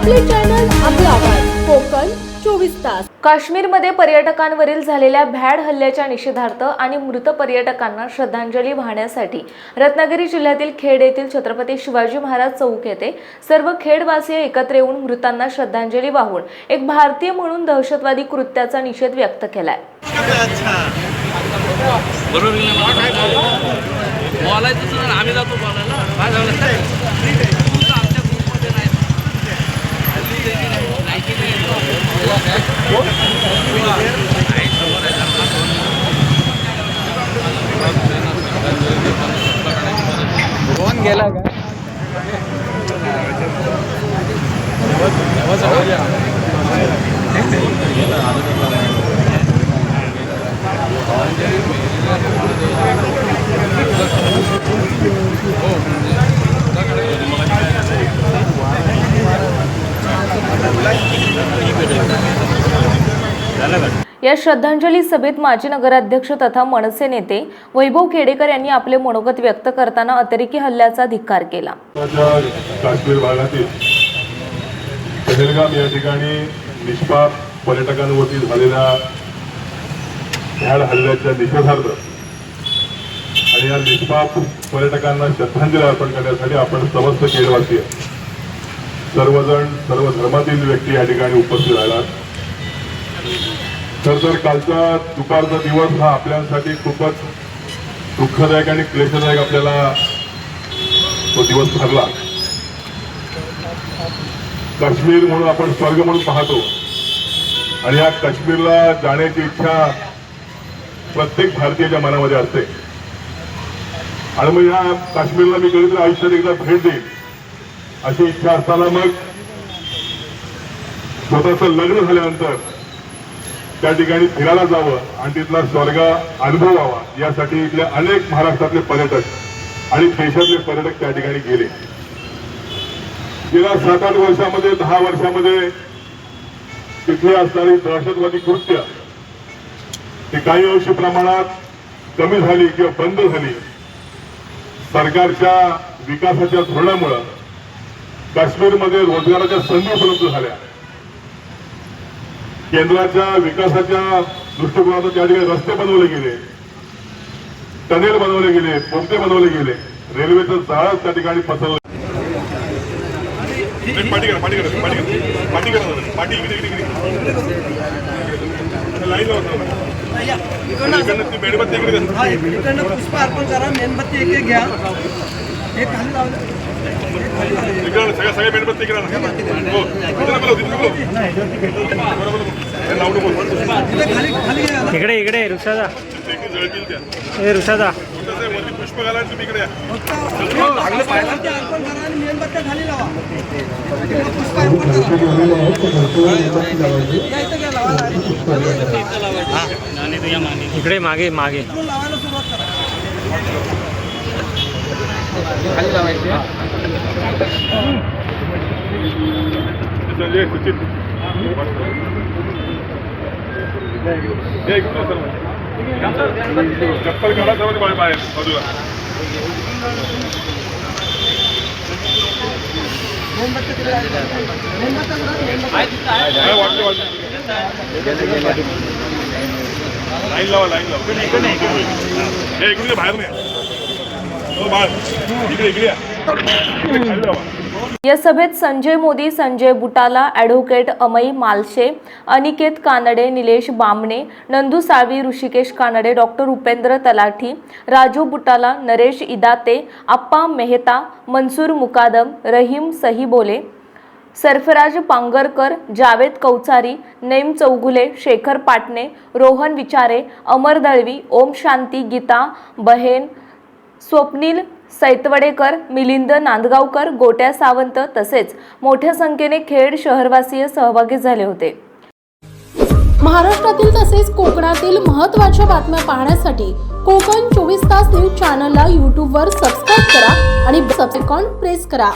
आपले चॅनल कोकण चोवीस तास. काश्मीरमध्ये पर्यटकांवरील झालेल्या भॅड हल्ल्याच्या निषेधार्थ आणि मृत पर्यटकांना श्रद्धांजली वाहण्यासाठी रत्नागिरी जिल्ह्यातील खेड येथील छत्रपती शिवाजी महाराज चौक येथे सर्व खेडवासीय एकत्र येऊन मृतांना श्रद्धांजली वाहून एक भारतीय म्हणून दहशतवादी कृत्याचा निषेध व्यक्त केलाय. आम्ही जातो फोन गेला का? या श्रद्धांजली सभेत माजी नगराध्यक्ष तथा मनसे नेते वैभव खेडेकर यांनी आपले मनोगत व्यक्त करताना अतिरेकी हल्ल्याचा धिक्कार केला. काश्मीर भागातील या ठिकाणी निष्पाप पर्यटकांवरती झालेल्या भ्याड हल्ल्याच्या निषेधार्थ आणि या निष्पाप पर्यटकांना श्रद्धांजली अर्पण करण्यासाठी आपण समस्त खेळवासीय सर्वजण सर्व धर्मातील व्यक्ती या ठिकाणी उपस्थित राहिलात. तर तर कालचा दुपारचा दिवस हा आपल्यासाठी खूपच दुःखदायक आणि क्लेशदायक आपल्याला तो दिवस ठरला. काश्मीर म्हणून आपण स्वर्ग म्हणून पाहतो. आणि या काश्मीरला जाण्याची इच्छा प्रत्येक भारतीयाच्या मनामध्ये असते. आणि मग या काश्मीरला मी कधीतरी आयुष्यात एकदा भेट देईन. अशी इच्छा असताना मग स्वतःचं लग्न झाल्यानंतर त्या ठिकाणी फिरायला जावं आणि तिथला स्वर्ग अनुभवावा यासाठी इथले अनेक महाराष्ट्रातले पर्यटक आणि देशातले पर्यटक त्या ठिकाणी गेले. गेल्या सात आठ वर्षामध्ये दहा वर्षामध्ये तिथली असणारी दहशतवादी कृत्य ही काही अंशी प्रमाणात कमी झाली किंवा बंद झाली. सरकारच्या विकासाच्या धोरणामुळं काश्मीरमध्ये रोजगाराच्या संधी उपलब्ध झाल्या. केंद्राच्या विकासाच्या दृष्टिकोनातून त्या ठिकाणी रस्ते बनवले गेले. टनेल बनवले गेले बोगदे बनवले गेले. रेल्वेचं जाळं त्या ठिकाणी पसरलं. पाठी करा पाठी करा मेणबत्ती पुष्प अर्पण करा एक घ्या. हे इकडे सगळ्या सगळ्या मेणबत्ती इकडे. हो. हे इकडे इकडे त्या. ए वरती पुष्प घाला तुम्ही इकडे इकडं लावा. इकडे मागे मागे. इकडून लावायला सुरुवात करा संजय सुचित हे इकडून सर्व. चप्पल काढा सर्व बाहेर बाहेर बाजूला मेणबत्त्या तिकडे आहेत. मेणबत्त्या कुठं आहेत? मेणबत्त्या. काय वाटलं वाटलं लाईन लावा लाईन लावा हे इकडे बाहेर नाही या. सभेत संजय मोदी संजय बुटाला ॲडव्होकेट अमई मालशे अनिकेत कानडे निलेश बामणे नंदू साळवी ऋषिकेश कानडे डॉक्टर उपेंद्र तलाठी राजू बुटाला नरेश इदाते आप्पा मेहता मनसूर मुकादम रहीम सहीबोले सरफराज पांगरकर जावेद कौचारी नेम चौगुले शेखर पाटणे रोहन विचारे अमर दळवी ओम शांती गीता बहेन स्वप्नील सैतवडेकर मिलिंद नांदगावकर गोट्या सावंत तसेच मोठ्या संख्येने खेड शहरवासीय सहभागी झाले होते. महाराष्ट्रातील तसेच कोकणातील महत्त्वाच्या बातम्या पाहण्यासाठी कोकण चोवीस तास न्यूज चॅनलला यूट्यूबवर सबस्क्राईब करा आणि सबसेकॉन प्रेस करा.